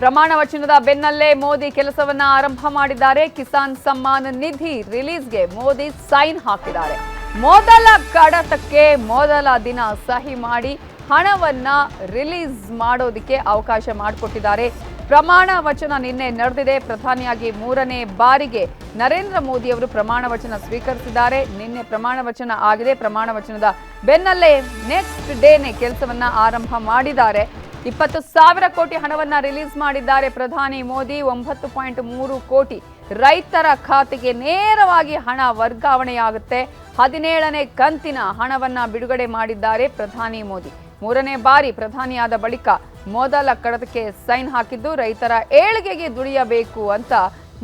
ಪ್ರಮಾಣ ವಚನದ ಬೆನ್ನಲ್ಲೇ ಮೋದಿ ಕೆಲಸವನ್ನ ಆರಂಭ ಮಾಡಿದ್ದಾರೆ. ಕಿಸಾನ್ ಸಮ್ಮಾನ್ ನಿಧಿ ರಿಲೀಸ್ಗೆ ಮೋದಿ ಸೈನ್ ಹಾಕಿದ್ದಾರೆ. ಮೊದಲ ಕಡತಕ್ಕೆ ಮೊದಲ ದಿನ ಸಹಿ ಮಾಡಿ ಹಣವನ್ನ ರಿಲೀಸ್ ಮಾಡೋದಕ್ಕೆ ಅವಕಾಶ ಮಾಡಿಕೊಟ್ಟಿದ್ದಾರೆ. ಪ್ರಮಾಣ ವಚನ ನಿನ್ನೆ ನಡೆದಿದೆ. ಪ್ರಧಾನಿಯಾಗಿ ಮೂರನೇ ಬಾರಿಗೆ ನರೇಂದ್ರ ಮೋದಿ ಅವರು ಪ್ರಮಾಣ ವಚನ ಸ್ವೀಕರಿಸಿದ್ದಾರೆ. ನಿನ್ನೆ ಪ್ರಮಾಣ ವಚನ ಆಗಿದೆ. ಪ್ರಮಾಣ ವಚನದ ಬೆನ್ನಲ್ಲೇ ನೆಕ್ಸ್ಟ್ ಡೇನೆ ಕೆಲಸವನ್ನ ಆರಂಭ ಮಾಡಿದ್ದಾರೆ. ಇಪ್ಪತ್ತು ಸಾವಿರ ಕೋಟಿ ಹಣವನ್ನ ರಿಲೀಸ್ ಮಾಡಿದ್ದಾರೆ ಪ್ರಧಾನಿ ಮೋದಿ, ಒಂಬತ್ತು ಪಾಯಿಂಟ್ ಮೂರು ಕೋಟಿ ರೈತರ ಖಾತೆಗೆ ನೇರವಾಗಿ ಹಣ ವರ್ಗಾವಣೆಯಾಗುತ್ತೆ. ಹದಿನೇಳನೇ ಕಂತಿನ ಹಣವನ್ನ ಬಿಡುಗಡೆ ಮಾಡಿದ್ದಾರೆ ಪ್ರಧಾನಿ ಮೋದಿ. ಮೂರನೇ ಬಾರಿ ಪ್ರಧಾನಿಯಾದ ಬಳಿಕ ಮೊದಲ ಕಡತಕ್ಕೆ ಸೈನ್ ಹಾಕಿದ್ದು, ರೈತರ ಏಳಿಗೆಗೆ ದುಡಿಯಬೇಕು ಅಂತ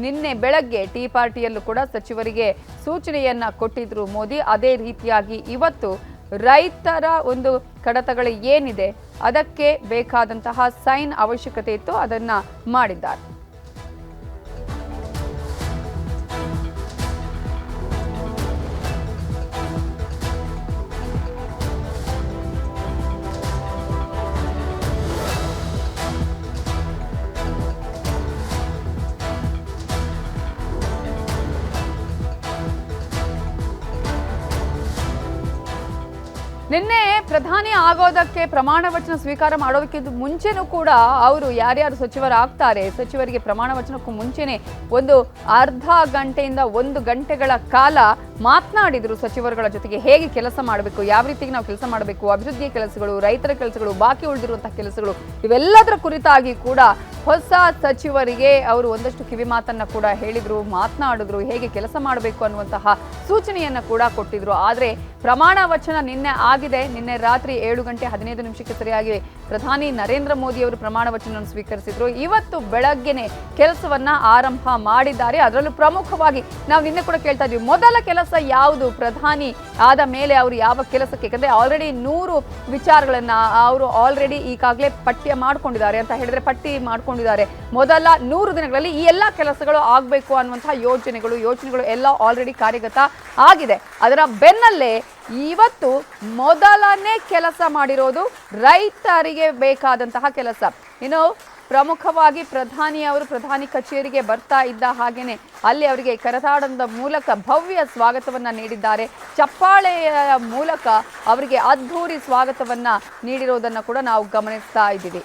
ನಿನ್ನೆ ಬೆಳಗ್ಗೆ ಟೀ ಪಾರ್ಟಿಯಲ್ಲೂ ಕೂಡ ಸಚಿವರಿಗೆ ಸೂಚನೆಯನ್ನ ಕೊಟ್ಟಿದ್ರು ಮೋದಿ. ಅದೇ ರೀತಿಯಾಗಿ ಇವತ್ತು ರೈತರ ಒಂದು ಕಡತಗಳು ಏನಿದೆ ಅದಕ್ಕೆ ಬೇಕಾದಂತಹ ಸೈನ್ ಅವಶ್ಯಕತೆ ಇತ್ತು ಅದನ್ನು ಮಾಡಿದ್ದಾರೆ. ನಿನ್ನೆ ಪ್ರಧಾನಿ ಆಗೋದಕ್ಕೆ ಪ್ರಮಾಣ ವಚನ ಸ್ವೀಕಾರ ಮಾಡೋದಕ್ಕಿಂತ ಮುಂಚೆನೂ ಕೂಡ ಅವರು ಯಾರ್ಯಾರು ಸಚಿವರಾಗ್ತಾರೆ, ಸಚಿವರಿಗೆ ಪ್ರಮಾಣ ವಚನಕ್ಕೂ ಮುಂಚೆನೆ ಒಂದು ಅರ್ಧ ಗಂಟೆಯಿಂದ ಒಂದು ಗಂಟೆಗಳ ಕಾಲ ಮಾತನಾಡಿದರು ಸಚಿವರುಗಳ ಜೊತೆಗೆ ಹೇಗೆ ಕೆಲಸ ಮಾಡಬೇಕು, ಯಾವ ರೀತಿಗೆ ನಾವು ಕೆಲಸ ಮಾಡಬೇಕು ಅಭಿವೃದ್ಧಿಯ ಕೆಲಸಗಳು, ರೈತರ ಕೆಲಸಗಳು, ಬಾಕಿ ಉಳಿದಿರುವಂತಹ ಕೆಲಸಗಳು, ಇವೆಲ್ಲದರ ಕುರಿತಾಗಿ ಕೂಡ ಹೊಸ ಸಚಿವರಿಗೆ ಅವರು ಒಂದಷ್ಟು ಕಿವಿ ಮಾತನ್ನ ಕೂಡ ಹೇಳಿದ್ರು, ಮಾತನಾಡಿದ್ರು, ಹೇಗೆ ಕೆಲಸ ಮಾಡಬೇಕು ಅನ್ನುವಂತಹ ಸೂಚನೆಯನ್ನ ಕೂಡ ಕೊಟ್ಟಿದ್ರು. ಆದ್ರೆ ಪ್ರಮಾಣ ವಚನ ನಿನ್ನೆ ಆಗಿದೆ. ನಿನ್ನೆ ರಾತ್ರಿ ಏಳು ಗಂಟೆ ಹದಿನೈದು ನಿಮಿಷಕ್ಕೆ ಸರಿಯಾಗಿ ಪ್ರಧಾನಿ ನರೇಂದ್ರ ಮೋದಿ ಅವರು ಪ್ರಮಾಣ ವಚನವನ್ನು ಸ್ವೀಕರಿಸಿದ್ರು. ಇವತ್ತು ಬೆಳಗ್ಗೆನೆ ಕೆಲಸವನ್ನ ಆರಂಭ ಮಾಡಿದ್ದಾರೆ. ಅದರಲ್ಲೂ ಪ್ರಮುಖವಾಗಿ ನಾವು ನಿನ್ನೆ ಕೂಡ ಕೇಳ್ತಾ ಇದ್ವಿ. ಮೊದಲ ಕೆಲಸ ಯಾವುದು? ಪ್ರಧಾನಿ ಆದ ಮೇಲೆ ಅವರು ಯಾವ ಕೆಲಸಕ್ಕೆ? ಯಾಕಂದ್ರೆ ಆಲ್ರೆಡಿ ನೂರು ವಿಚಾರಗಳನ್ನ ಅವರು ಆಲ್ರೆಡಿ ಈಗಾಗಲೇ ಪಠ್ಯ ಮಾಡ್ಕೊಂಡಿದ್ದಾರೆ ಅಂತ ಹೇಳಿದ್ರೆ ಪಟ್ಟಿ ಮಾಡ್ಕೊಂಡಿದ್ದಾರೆ. ಮೊದಲ ನೂರು ದಿನಗಳಲ್ಲಿ ಈ ಎಲ್ಲ ಕೆಲಸಗಳು ಆಗಬೇಕು ಅನ್ನುವಂತಹ ಯೋಜನೆಗಳು ಯೋಜನೆಗಳು ಎಲ್ಲ ಆಲ್ರೆಡಿ ಕಾರ್ಯಗತ ಆಗಿದೆ. ಅದರ ಬೆನ್ನಲ್ಲೇ ಇವತ್ತು ಮೊದಲನೇ ಕೆಲಸ ಮಾಡಿರೋದು ರೈತರಿಗೆ ಬೇಕಾದಂತಹ ಕೆಲಸ. ಇನ್ನು ಪ್ರಮುಖವಾಗಿ ಪ್ರಧಾನಿ ಅವರು, ಪ್ರಧಾನಿ ಕಚೇರಿಗೆ ಬರ್ತಾ ಇದ್ದ ಹಾಗೇನೆ ಅಲ್ಲಿ ಅವರಿಗೆ ಕರತಾಡದ ಮೂಲಕ ಭವ್ಯ ಸ್ವಾಗತವನ್ನ ನೀಡಿದ್ದಾರೆ. ಚಪ್ಪಾಳೆಯ ಮೂಲಕ ಅವರಿಗೆ ಅದ್ಧೂರಿ ಸ್ವಾಗತವನ್ನ ನೀಡಿರೋದನ್ನ ಕೂಡ ನಾವು ಗಮನಿಸ್ತಾ ಇದ್ದೀವಿ.